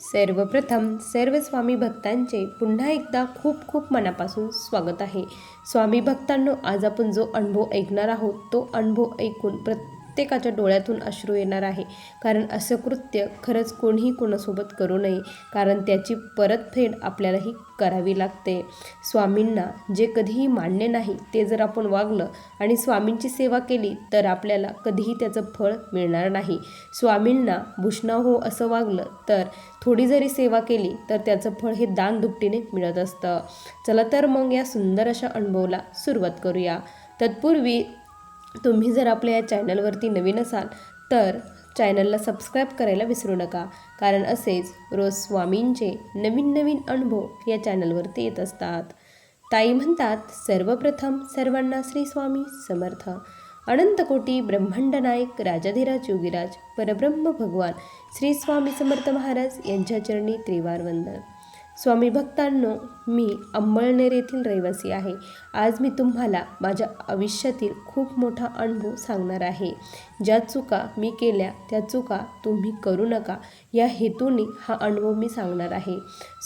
सर्वप्रथम सर्व स्वामी भक्तांचे पुन्हा एकदा खूप खूप मनापासून स्वागत आहे. स्वामी भक्तांनो आज आपण जो अनुभव ऐकणार आहोत तो अनुभव ऐकून प्रत्येकाच्या डोळ्यातून अश्रू येणार आहे. कारण असं कृत्य खरंच कोणीही कोणासोबत करू नये. कारण त्याची परतफेड आपल्यालाही करावी लागते. स्वामींना जे कधीही मान्य नाही ते जर आपण वागलं आणि स्वामींची सेवा केली तर आपल्याला कधीही त्याचं फळ मिळणार नाही. स्वामींना भूषणा हो असं वागलं तर थोडी जरी सेवा केली तर त्याचं फळ हे दान दुपटीने मिळत असतं. चला तर मग या सुंदर अशा अनुभवाला सुरुवात करूया. तत्पूर्वी तुम्ही जर आपल्या या चॅनलवरती नवीन असाल तर चॅनलला सबस्क्राईब करायला विसरू नका. कारण असेच रोज स्वामींचे नवीन नवीन अनुभव या चॅनलवरती येत असतात. ताई म्हणतात सर्वप्रथम सर्वांना श्री स्वामी समर्थ. अनंतकोटी ब्रह्मांड नायक राजाधिराज योगीराज परब्रह्म भगवान श्री स्वामी समर्थ महाराज यांच्या चरणी त्रिवार वंदन. स्वामी भक्तांनो मी अंबळनेर येथील रहिवासी आहे. आज मी तुम्हाला माझ्या आयुष्यातील खूप मोठा अनुभव सांगणार आहे. ज्या चुका मी केल्या त्या चुका तुम्ही करू नका. या हेतूने हा अनुभव मी सांगणार आहे.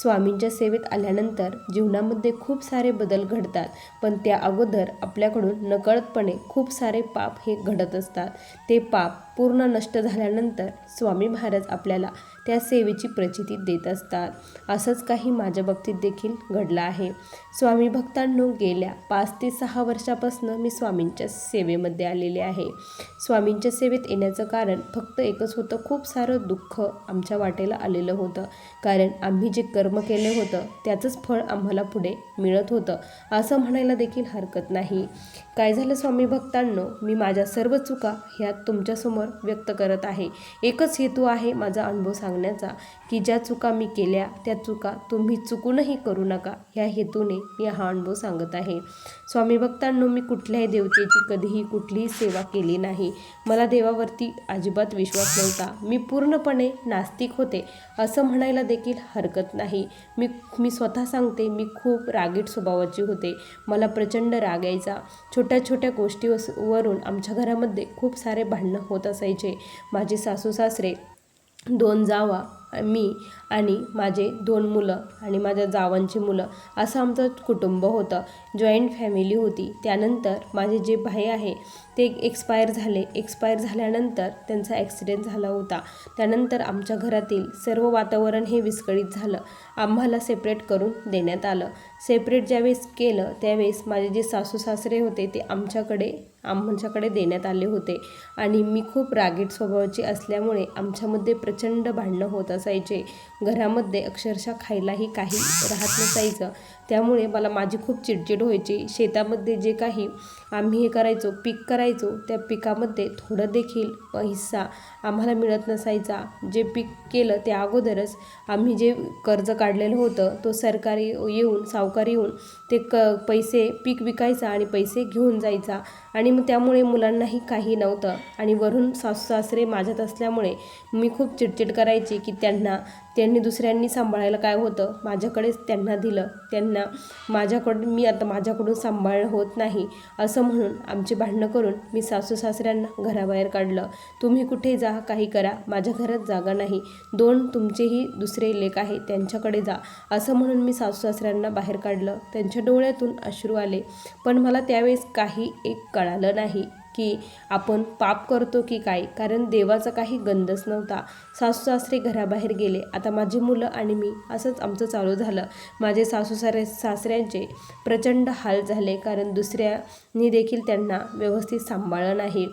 स्वामींच्या सेवेत आल्यानंतर जीवनामध्ये खूप सारे बदल घडतात पण त्या अगोदर आपल्याकडून नकळतपणे खूप सारे पाप हे घडत असतात. ते पाप पूर्ण नष्ट झाल्यानंतर स्वामी महाराज आपल्याला त्या सेवेची प्रचिती देत असतात. असंच काही माझ्या बाबतीत देखील घडलं आहे. स्वामी भक्तांनो गेल्या पाच ते सहा वर्षापासून मी स्वामींच्या सेवेमध्ये आलेले आहे. स्वामींच्या सेवेत येण्याचं कारण फक्त एकच होतं खूप सारं दुःख आमच्या वाटेला आलेलं होतं. कारण आम्ही जे कर्म केले होतं त्याचंच फळ आम्हाला पुढे मिळत होतं असं म्हणायला देखील हरकत नाही. काय झालं स्वामी भक्तांनो मी माझ्या सर्व चुका ह्या तुमच्यासमोर व्यक्त करत आहे. एकच हेतू आहे माझा अनुभव सांग सांगण्याचा की ज्या चुका मी केल्या त्या चुका तुम्ही चुकूनही करू नका. ह्या हेतूने मी हा अनुभव सांगत आहे. स्वामी भक्तांनो मी कुठल्याही देवतेची कधीही कुठलीही सेवा केली नाही. मला देवावरती अजिबात विश्वास नव्हता. मी पूर्णपणे नास्तिक होते असं म्हणायला देखील हरकत नाही. मी मी स्वतः सांगते मी खूप रागीट स्वभावाची होते. मला प्रचंड राग यायचा. छोट्या छोट्या गोष्टी वरून आमच्या घरामध्ये खूप सारे भांडणं होत असायचे. माझे सासू सासरे दोन जावा. मी आणि माझे दोन मुलं आणि माझ्या जावांची मुलं असं आमचं कुटुंब होतं. जॉईंट फॅमिली होती. त्यानंतर माझे जे भाई आहे ते एक्सपायर झाले. एक्सपायर झाल्यानंतर त्यांचा ॲक्सिडेंट झाला होता. त्यानंतर आमच्या घरातील सर्व वातावरण हे विस्कळीत झालं. आम्हाला सेपरेट करून देण्यात आलं. सेपरेट ज्यावेळेस केलं त्यावेळेस माझे जे सासू सासरे होते ते आमच्याकडे आमच्याकडे देण्यात आले होते. आणि मी खूप रागीट स्वभावाची असल्यामुळे आमच्यामध्ये प्रचंड भांडणं होत असायचे घरामध्ये अक्षरशः खायलाही काही राहत नसायचं. त्यामुळे मला माझी खूप चिडचिड व्हायची. शेतामध्ये जे काही आम्ही हे करायचो पीक करायचो त्या पिकामध्ये थोडं देखील हिस्सा आम्हाला मिळत नसायचा. जे पीक केलं त्या अगोदरच आम्ही जे कर्ज काढलेलं होतं तो सरकारी येऊन सावकार येऊन ते क पैसे पीक विकायचा आणि पैसे घेऊन जायचा. आणि मग त्यामुळे मुलांनाही काही नव्हतं. आणि वरून सासू सासरे माझ्यात असल्यामुळे मी खूप चिडचिड करायची की त्यांना त्यांनी दुसऱ्यांनी सांभाळायला काय होतं? माझ्याकडेच त्यांना दिलं. त्यांना माझ्याकडून मी आता माझ्याकडून सांभाळणं होत नाही. असं म्हणून आमची भांडणं करून मी सासू सासऱ्यांना घराबाहेर काढलं. तुम्ही कुठे जा काही करा. माझ्या घरात जागा नाही. दोन तुमचेही दुसरे लेख आहे. त्यांच्याकडे जा. असं म्हणून मी सासू सासऱ्यांना बाहेर काढलं. त्यांच्या डोळ्यातून अश्रू आले. पण मला त्यावेळेस काही एक कळालं नाही. की आपण पाप करतो की काय? कारण देवाचा काही गंधच नव्हता. सासू सासरे घराबाहेर गेले. आता माझी मुलं आणि मी असंच आमचं चालू झालं. माझे सासू सारे सासऱ्यांचे प्रचंड हाल झाले. कारण दुसऱ्यानी देखील त्यांना व्यवस्थित सांभाळलं नाही.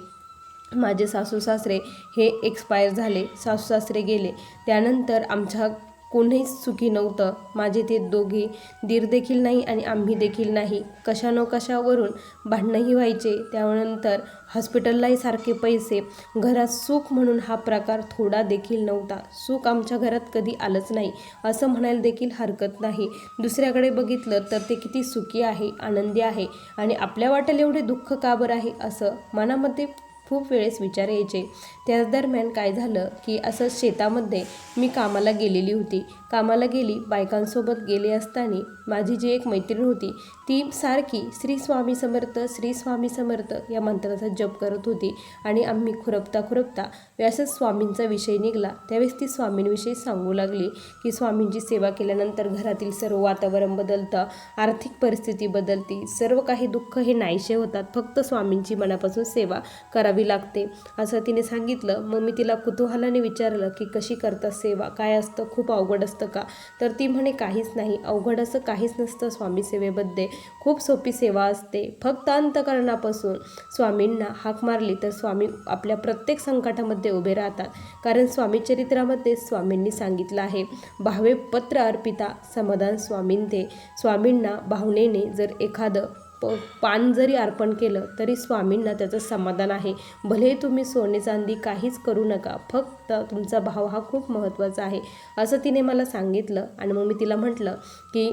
माझे सासू सासरे हे एक्सपायर झाले. सासू सासरे गेले. त्यानंतर आमच्या कोणीच सुखी नव्हतं. माझे ते दोघे दीर देखील नाही आणि आम्ही देखील नाही. कशानो कशावरून भांडणंही व्हायचे. त्यानंतर हॉस्पिटललाही सारखे पैसे घरात सुख म्हणून हा प्रकार थोडा देखील नव्हता. सुख आमच्या घरात कधी आलंच नाही असं म्हणायला देखील हरकत नाही. दुसऱ्याकडे बघितलं तर ते किती सुखी आहे आनंदी आहे आणि आपल्या वाटेल एवढे दुःख का बरं आहे असं मनामध्ये खूप वेळेस विचार यायचे. त्याच दरम्यान काय झालं की असं शेतामध्ये मी कामाला गेलेली होती. कामाला गेली बायकांसोबत गेले असताना माझी जी एक मैत्रीण होती ती सारखी श्री स्वामी समर्थ श्री स्वामी समर्थ या मंत्राचा जप करत होती आणि आम्ही खुरपता खुरपता व्यासच स्वामींचा विषय निघाला. त्यावेळेस ती स्वामींविषयी सांगू लागली की स्वामींची सेवा केल्यानंतर घरातील सर्व वातावरण बदलतं आर्थिक परिस्थिती बदलती सर्व काही दुःख हे नाहीसे होतात फक्त स्वामींची मनापासून सेवा करावी लागते असं तिने सांगितलं. मग मी तिला कुतूहलाने विचारलं की कशी करतात सेवा? काय असतं? खूप अवघड असतं. का? तर ती म्हणे काहीच नाही. अवघड असं काहीच नसतं स्वामी सेवेमध्ये खूप सोपी सेवा असते. फक्त अंतकरणापासून स्वामींना हाक मारली तर स्वामी आपल्या प्रत्येक संकटामध्ये उभे राहतात. कारण स्वामी चरित्रामध्ये स्वामींनी सांगितलं आहे भावे पत्र अर्पिता समाधान स्वामींते स्वामींना भावनेने जर एखादं प पान जरी अर्पण केलं तरी स्वामींना त्याचं समाधान आहे. भले तुम्ही सोने चांदी काहीच करू नका फक्त तुमचा भाव हा खूप महत्त्वाचा आहे असं तिने मला सांगितलं. आणि मग मी तिला म्हटलं की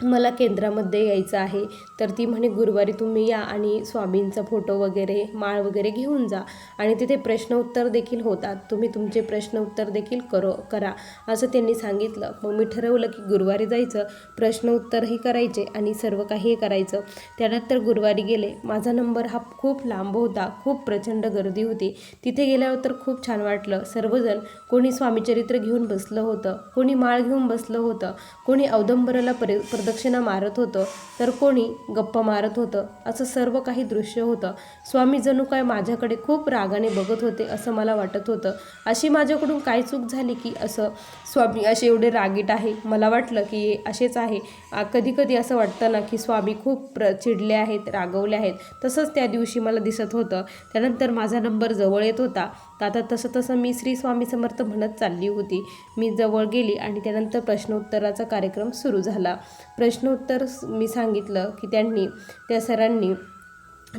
मला केंद्रामध्ये यायचं आहे तर ती म्हणे गुरुवारी तुम्ही या आणि स्वामींचा फोटो वगैरे माळ वगैरे घेऊन जा. आणि तिथे प्रश्न उत्तर देखील होतात. तुम्ही तुमचे प्रश्न उत्तर देखील करो करा असं त्यांनी सांगितलं. मग मी ठरवलं की गुरुवारी जायचं प्रश्न उत्तरही करायचे आणि सर्व काही करायचं. त्यानंतर गुरुवारी गेले. माझा नंबर हा खूप लांब होता खूप प्रचंड गर्दी होती. तिथे गेल्यावर तर खूप छान वाटलं. सर्वजण कोणी स्वामीचरित्र घेऊन बसलं होतं कोणी माळ घेऊन बसलं होतं कोणी औदंबराला परि प्रदक्षिणा मारत होतं तर कोणी गप्पा मारत होतं? असं सर्व काही दृश्य होतं. स्वामी जणू काय माझ्याकडे खूप रागाने बघत होते असं मला वाटत होतं. अशी माझ्याकडून काय चूक झाली की असं स्वामी असे एवढे रागीट आहे? मला वाटलं की हे असेच आहे. कधी कधी असं वाटतं ना की स्वामी खूप प्र चिडले आहेत रागवले आहेत. तसंच त्या दिवशी मला दिसत होतं. त्यानंतर माझा नंबर जवळ येत होता. तर आता तसं तसं मी श्री स्वामी समर्थ म्हणत चालली होती. मी जवळ गेली आणि त्यानंतर प्रश्नोत्तराचा कार्यक्रम सुरू झाला. प्रश्नोत्तर मी सांगितलं की त्यांनी त्या सरांनी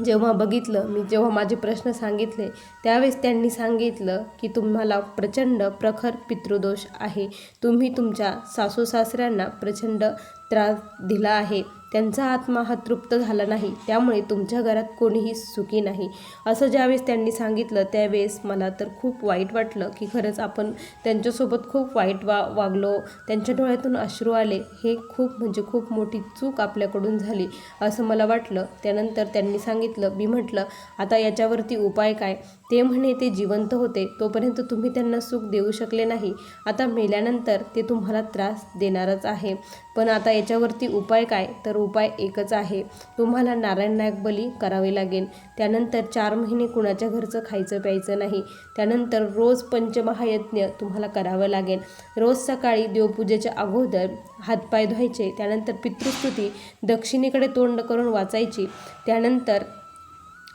जेव्हा बघितलं मी जेव्हा माझे प्रश्न सांगितले त्यावेळेस त्यांनी सांगितलं की तुम्हाला प्रचंड प्रखर पितृदोष आहे. तुम्ही तुमच्या सासू सासऱ्यांना प्रचंड त्रास दिला आहे. त्यांचा आत्मा हा तृप्त झाला नाही त्यामुळे तुमच्या घरात कोणीही सुखी नाही. असं ज्यावेळेस त्यांनी सांगितलं त्यावेळेस मला तर खूप वाईट वाटलं की खरंच आपण त्यांच्यासोबत खूप वाईट वा वागलो त्यांच्या डोळ्यातून अश्रू आले. हे खूप म्हणजे खूप मोठी चूक आपल्याकडून झाली असं मला वाटलं. त्यानंतर त्यांनी सांगितलं मी म्हटलं आता याच्यावरती उपाय काय? ते म्हणे ते जिवंत होते तोपर्यंत तुम्ही त्यांना सुख देऊ शकले नाही. आता मेल्यानंतर ते तुम्हाला त्रास देणारच आहे. पण आता याच्यावरती उपाय काय? तर उपाय एकच आहे. तुम्हाला नारायण नायक बली करावे लागेल. त्यानंतर चार महिने कुणाच्या घरचं खायचं प्यायचं नाही. त्यानंतर रोज पंचमहायज्ञ तुम्हाला करावं लागेल. रोज सकाळी देवपूजेच्या अगोदर हातपाय धुवायचे त्यानंतर पितृस्तुती दक्षिणेकडे तोंड करून वाचायची त्यानंतर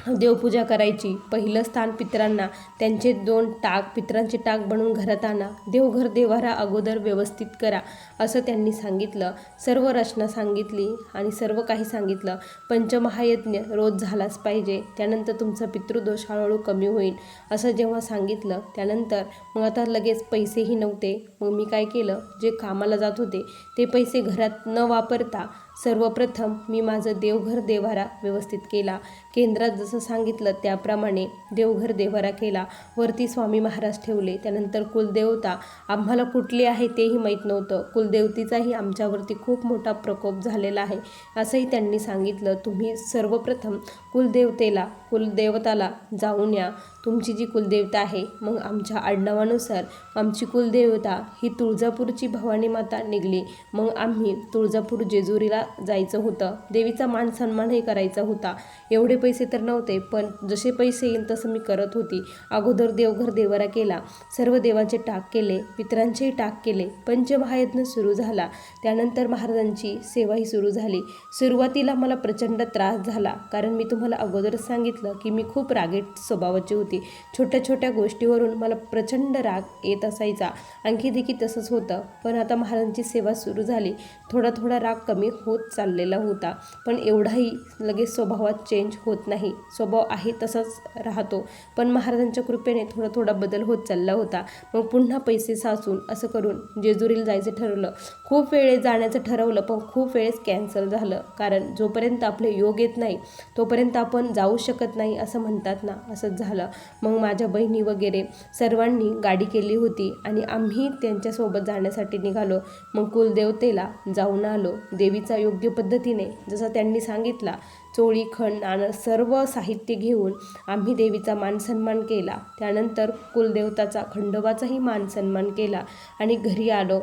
देवपूजा करायची. पहिलं स्थान पितरांना. त्यांचे दोन टाक पितरांचे टाक बनवून घरात आणा देवघर देवारा अगोदर व्यवस्थित करा असं त्यांनी सांगितलं. सर्व रचना सांगितली आणि सर्व काही सांगितलं. पंचमहायज्ञ रोज झालाच पाहिजे. त्यानंतर तुमचा पितृदोष हळूहळू कमी होईल असं जेव्हा सांगितलं त्यानंतर मग आता लगेच पैसेही नव्हते. मग मी काय केलं? जे कामाला जात होते ते पैसे घरात न वापरता सर्वप्रथम मी माझं देवघर देवारा व्यवस्थित केला. केंद्रात जसं सांगितलं त्याप्रमाणे देवघर देवारा केला. वरती स्वामी महाराज ठेवले. त्यानंतर कुलदेवता आम्हाला कुठली आहे तेही माहीत नव्हतं. कुलदेवतीचाही आमच्यावरती खूप मोठा प्रकोप झालेला आहे. असंही त्यांनी सांगितलं. तुम्ही सर्वप्रथम कुलदेवतेला कुलदेवताला जाऊन या. तुमची जी कुलदेवता आहे मग आमच्या आडनावानुसार आमची कुलदेवता ही तुळजापूरची भवानी माता निघली. मग आम्ही तुळजापूर जेजुरीला जायचं होतं. देवीचा मान सन्मानही करायचा होता. एवढे पैसे तर नव्हते पण जसे पैसे येईल तसं मी करत होती. अगोदर देवघर देवरा केला. सर्व देवांचे टाक केले पितरांचेही टाक केले. पंचमहायज्ञ सुरू झाला. त्यानंतर महाराजांची सेवाही सुरू झाली. सुरुवातीला मला प्रचंड त्रास झाला कारण मी तुम्हाला अगोदरच सांगितलं की मी खूप रागीट स्वभावाची होती. छोट्या छोट्या गोष्टीवरून मला प्रचंड राग येत असायचा. आणखी देखील तसंच होतं. पण आता महाराजांची सेवा सुरू झाली. थोडा थोडा राग कमी होत होत चाललेला होता. पण एवढाही लगेच स्वभावात चेंज होत नाही. स्वभाव आहे तसाच राहतो. पण महाराजांच्या कृपेने थोडा थोडा बदल होत चालला होता. मग पुन्हा पैसे साचून असं करून जेजुरीला जायचं ठरवलं. खूप वेळेस जाण्याचं ठरवलं पण खूप वेळेस कॅन्सल झालं. कारण जोपर्यंत आपले योग येत नाही तोपर्यंत आपण जाऊ शकत नाही असं म्हणतात ना असंच झालं. मग माझ्या बहिणी वगैरे सर्वांनी गाडी केली होती आणि आम्ही त्यांच्यासोबत जाण्यासाठी निघालो. मग कुलदेवतेला जाऊन आलो. देवीचा योग्य पद्धतीने जसं त्यांनी सांगितला चोळी खण आणि सर्व साहित्य घेऊन आम्ही देवीचा मान सन्मान केला. त्यानंतर कुलदेवताचा खंडोबाचाही मान सन्मान केला आणि घरी आलो.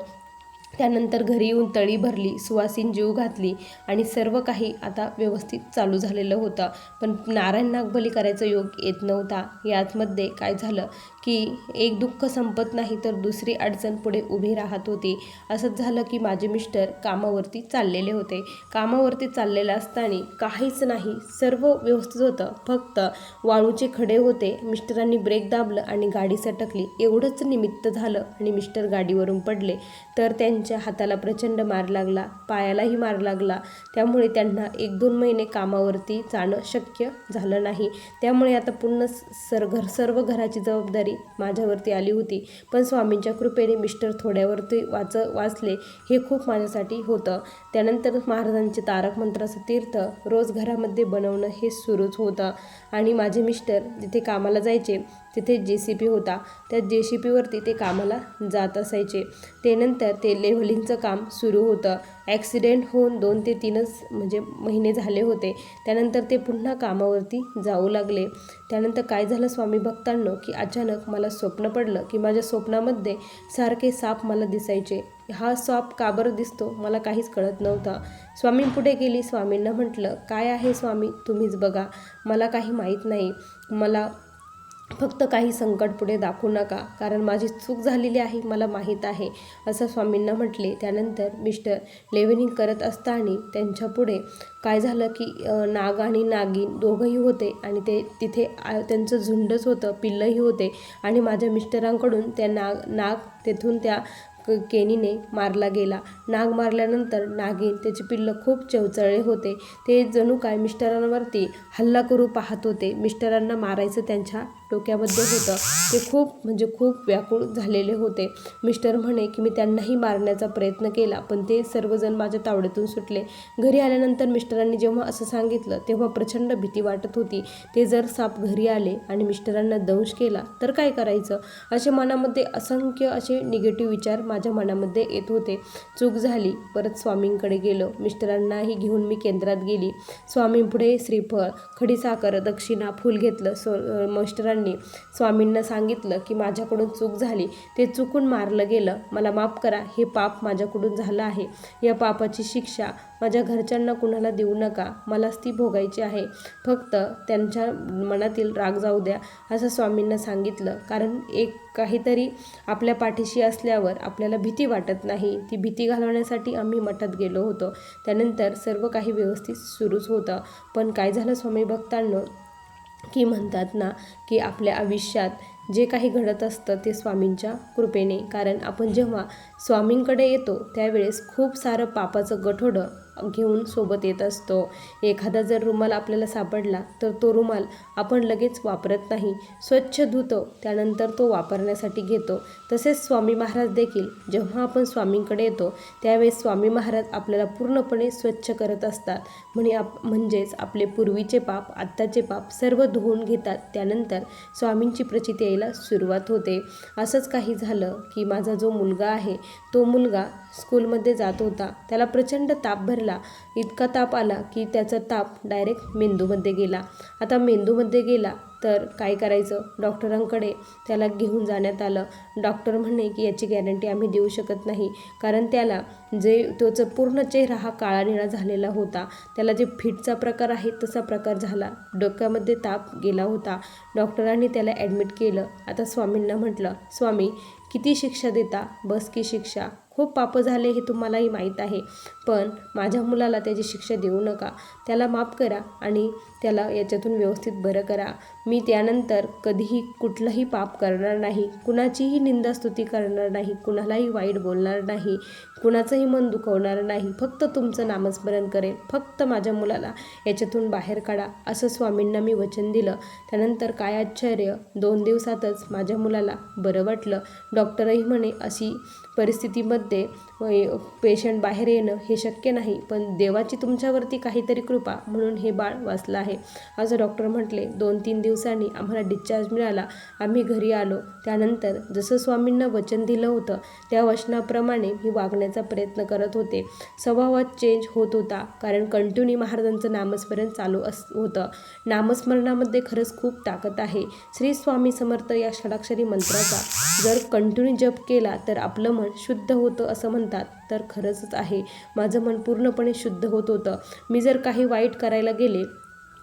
त्यानंतर घरी येऊन तळी भरली सुवासीन जीव घातली आणि सर्व काही आता व्यवस्थित चालू झालेलं होतं. पण नारायण नागबली करायचा योग येत नव्हता. याचमध्ये काय झालं की एक दुःख संपत नाही तर दुसरी अडचण पुढे उभी राहत होती. असंच झालं की माझे मिस्टर कामावरती चाललेले होते. कामावरती चाललेलं असताना काहीच नाही सर्व व्यवस्थित होतं. फक्त वाळूचे खडे होते. मिस्टरांनी ब्रेक दाबलं आणि गाडी सटकली. एवढंच निमित्त झालं आणि मिस्टर गाडीवरून पडले. तर त्यांच्या हाताला प्रचंड मार लागला पायालाही मार लागला. त्यामुळे त्यांना एक दोन महिने कामावरती जाणं शक्य झालं नाही. त्यामुळे आता पूर्ण सर घर सर्व घराची जबाबदारी माझ्यावरती आली होती. पण स्वामींच्या कृपेने मिस्टर थोड्यावरती वाच वाचले हे खूप माझ्यासाठी होतं. त्यानंतर महाराजांचे तारक मंत्राचं तीर्थ रोज घरामध्ये बनवणं हे सुरूच होतं. आणि माझे मिस्टर जिथे कामाला जायचे तिथे जे सी पी होता. त्या जे सी पीवरती ते कामाला जात असायचे. ते नंतर ते लेव्हलिंगचं काम सुरू होतं. ॲक्सिडेंट होऊन दोन ते तीनच म्हणजे महिने झाले होते. त्यानंतर ते पुन्हा कामावरती जाऊ लागले. त्यानंतर काय झालं स्वामी भक्तांनो की अचानक मला स्वप्न पडलं की माझ्या स्वप्नामध्ये सारखे साप मला दिसायचे. हा साप का बरं दिसतो मला काहीच कळत नव्हतं. स्वामी पुढे गेली. स्वामींना म्हटलं काय आहे स्वामी? तुम्हीच बघा. मला काही माहीत नाही. मला फक्त काही संकट पुढे दाखवू नका कारण माझी चूक झालेली आहे मला माहीत आहे असं स्वामींना म्हटले. त्यानंतर मिस्टर लेव्हनिंग करत असताना त्यांच्यापुढे काय झालं की नाग आणि नागिन दोघंही होते आणि ते तिथे त्यांचं झुंडच होतं पिल्लंही होते आणि माझ्या मिस्टरांकडून त्या नाग नाग तेथून त्या केनीने मारला गेला. नाग मारल्यानंतर नागिन त्याचे पिल्लं खूप चवचळे होते. ते जणू काय मिस्टरांवरती हल्ला करू पाहत होते. मिस्टरांना मारायचं त्यांच्या डोक्यामध्ये होतं. ते खूप म्हणजे खूप व्याकुळ झालेले होते. मिस्टर म्हणे की मी त्यांनाही मारण्याचा प्रयत्न केला पण ते सर्वजण माझ्या तावडीतून सुटले. घरी आल्यानंतर मिस्टरांनी जेव्हा असं सांगितलं तेव्हा प्रचंड भीती वाटत होती. ते जर साप घरी आले आणि मिस्टरांना दंश केला तर काय करायचं? असे मनामध्ये असंख्य असे निगेटिव्ह विचार माझ्या मनामध्ये येत होते. चूक झाली परत स्वामींकडे गेलो. मिस्टरांनाही घेऊन मी केंद्रात गेली. स्वामींपुढे श्रीफळ खडीसाखर दक्षिणा फूल घेतलं. सो मिस्टरांनी स्वामींना सांगितलं की माझ्याकडून चूक झाली. ते चुकून मारलं गेलं. मला माफ करा. हे पाप माझ्याकडून झालं आहे. या पापाची शिक्षा माझ्या घरच्यांना कुणाला देऊ नका. मलाच ती भोगायची आहे. फक्त त्यांच्या मनातील राग जाऊ द्या असं स्वामींना सांगितलं. कारण एक काहीतरी आपल्या पाठीशी असल्यावर आपल्याला भीती वाटत नाही. ती भीती घालवण्यासाठी आम्ही मठात गेलो होतो. त्यानंतर सर्व काही व्यवस्थित सुरूच होतं. पण काय झालं स्वामी भक्तांनो? की म्हणतात ना की आपल्या आयुष्यात जे काही घडत असतं ते स्वामींच्या कृपेने. कारण आपण जेव्हा स्वामींकडे येतो त्यावेळेस खूप सारं पापाचं गठोडं घेऊन सोबत येत असतो. एखादा जर रुमाल आपल्याला सापडला तर तो रुमाल आपण लगेच वापरत नाही. स्वच्छ धुतो त्यानंतर तो वापरण्यासाठी घेतो. तसेच स्वामी महाराज देखील जेव्हा आपण स्वामींकडे येतो त्यावेळेस स्वामी महाराज आपल्याला पूर्णपणे स्वच्छ करत असतात. म्हणे आप म्हणजेच आपले पूर्वीचे पाप आत्ताचे पाप सर्व धुवून घेतात. त्यानंतर स्वामींची प्रचिती यायला सुरुवात होते. असंच काही झालं की माझा जो मुलगा आहे तो मुलगा स्कूलमध्ये जात होता. त्याला प्रचंड ताप भरला. इतका ताप आला की त्याचा ताप डायरेक्ट मेंदूमध्ये गेला. आता मेंदूमध्ये गेला तर काय करायचं? डॉक्टरांकडे त्याला घेऊन जाण्यात आलं. डॉक्टर म्हणे की याची गॅरंटी आम्ही देऊ शकत नाही. कारण त्याला जे त्याचं पूर्ण चेहरा हा काळा निळा झालेला होता. त्याला जे फिटचा प्रकार आहे तसा प्रकार झाला. डोक्यामध्ये ताप गेला होता. डॉक्टरांनी त्याला ॲडमिट केलं. आता स्वामींना म्हटलं स्वामी किती शिक्षा देता? बस की शिक्षा. खूप पापं झाले हे तुम्हालाही माहीत आहे. पण माझ्या मुलाला त्याची शिक्षा देऊ नका त्याला माफ करा आणि त्याला याच्यातून व्यवस्थित बरं करा. मी त्यानंतर कधीही कुठलंही पाप करणार नाही कुणाचीही निंदा स्तुती करणार नाही कुणालाही वाईट बोलणार नाही कुणाचंही मन दुखवणार नाही. फक्त तुमचं नामस्मरण करेन फक्त माझ्या मुलाला याच्यातून बाहेर काढा असं स्वामींना मी वचन दिलं. त्यानंतर काय आश्चर्य दोन दिवसातच माझ्या मुलाला बरं वाटलं. डॉक्टरही म्हणे अशी परिस्थितीमध्ये पेशंट बाहेर येणं हे शक्य नाही पण देवाची तुमच्यावरती काहीतरी कृपा म्हणून हे बाळ वाचलं आहे. असं डॉक्टर म्हटले दोन तीन दिवसांनी आम्हाला डिस्चार्ज मिळाला. आम्ही घरी आलो. त्यानंतर जसं स्वामींना वचन दिलं होतं त्या वचनाप्रमाणे मी वागण्याचा प्रयत्न करत होते. स्वभावात चेंज होत होता कारण कंटिन्यू महाराजांचं नामस्मरण चालू अस होतं. नामस्मरणामध्ये खरंच खूप ताकद आहे. श्री स्वामी समर्थ या षडाक्षरी मंत्राचा जर कंटिन्यू जप केला तर आपलं मन शुद्ध होतं असं म्हणतात तर खरंच आहे. माझं मन पूर्णपणे शुद्ध होत होतं. मी जर काही वाईट करायला गेले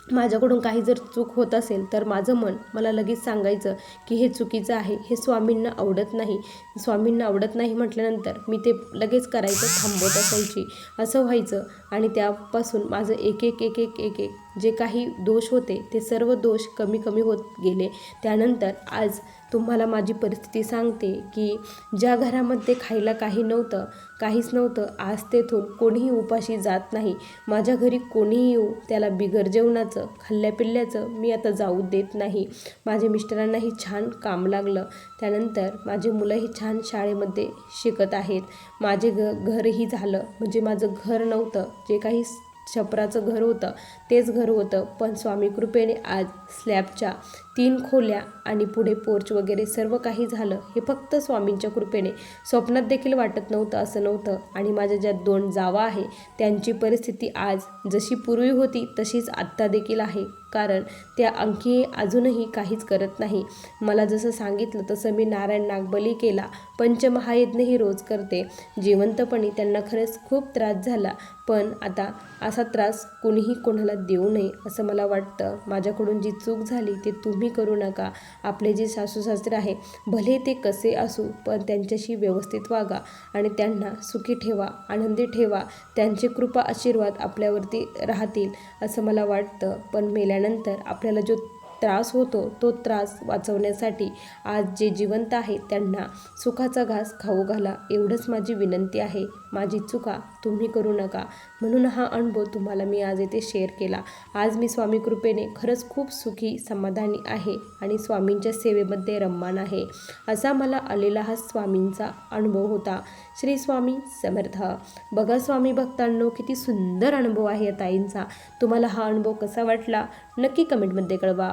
माझ्याकडून काही जर चूक होत असेल तर माझं मन मला लगेच सांगायचं की हे चुकीचं आहे. हे स्वामींना आवडत नाही. स्वामींना आवडत नाही म्हटल्यानंतर मी ते लगेच करायचं थांबवत असायची. असं व्हायचं आणि त्यापासून माझं एक एक एक एक एक एक जे काही दोष होते ते सर्व दोष कमी कमी होत गेले. त्यानंतर आज तुम्हाला माझी परिस्थिती सांगते की ज्या घरामध्ये खायला काही नव्हतं काहीच नव्हतं आज तेथून कोणीही उपाशी जात नाही. माझ्या घरी कोणीही येऊ त्याला बिगर जेवणाचं खाल्ल्यापिल्ल्याचं मी आता जाऊ देत नाही. माझ्या मिस्टरांनाही छान काम लागलं. त्यानंतर माझी मुलंही छान शाळेमध्ये शिकत आहेत. माझे घ घरही झालं. म्हणजे माझं घर नव्हतं. जे काही छपराचं घर होतं तेच घर होतं. पण स्वामी कृपेने आज स्लॅबच्या तीन खोल्या आणि पुढे पोर्च वगैरे सर्व काही झालं हे फक्त स्वामींच्या कृपेने. स्वप्नात देखील वाटत नव्हतं असं नव्हतं. आणि माझ्या ज्या दोन जावा आहे त्यांची परिस्थिती आज जशी पूर्वी होती तशीच आत्ता देखील आहे. कारण त्या आणखी अजूनही काहीच करत नाही. मला जसं सांगितलं तसं मी नारायण नागबली केला. पंचमहायज्ञही रोज करते. जिवंतपणी त्यांना खरंच खूप त्रास झाला. पण आता असा त्रास कोणीही कोणाला देऊ नये असं मला वाटतं. माझ्याकडून जी चूक झाली ते तुम्ही करू नका. आपले जे सासू सासरे आहे भले ते कसे असू पण त्यांच्याशी व्यवस्थित वागा आणि त्यांना सुखी ठेवा आनंदी ठेवा. त्यांचे कृपा आशीर्वाद आपल्यावरती राहतील असं मला वाटतं. पण मेल्यानंतर आपल्याला जो त्रास होतो तो त्रास वाचवण्यासाठी आज जे जिवंत आहे त्यांना सुखाचा घास खाऊ घाला एवढंच माझी विनंती आहे. माझी चुका तुम्ही करू नका. म्हणून हा अनुभव तुम्हाला मी आज येथे शेअर केला. आज मी स्वामी कृपेने खरंच खूप सुखी समाधानी आहे आणि स्वामींच्या सेवेमध्ये रम्मान आहे. असा मला आलेला हा स्वामींचा अनुभव होता. श्री स्वामी समर्थ. बघा स्वामी भक्तांनो किती सुंदर अनुभव आहे ताईंचा. तुम्हाला हा अनुभव कसा वाटला? नक्की कमेंटमध्ये कळवा.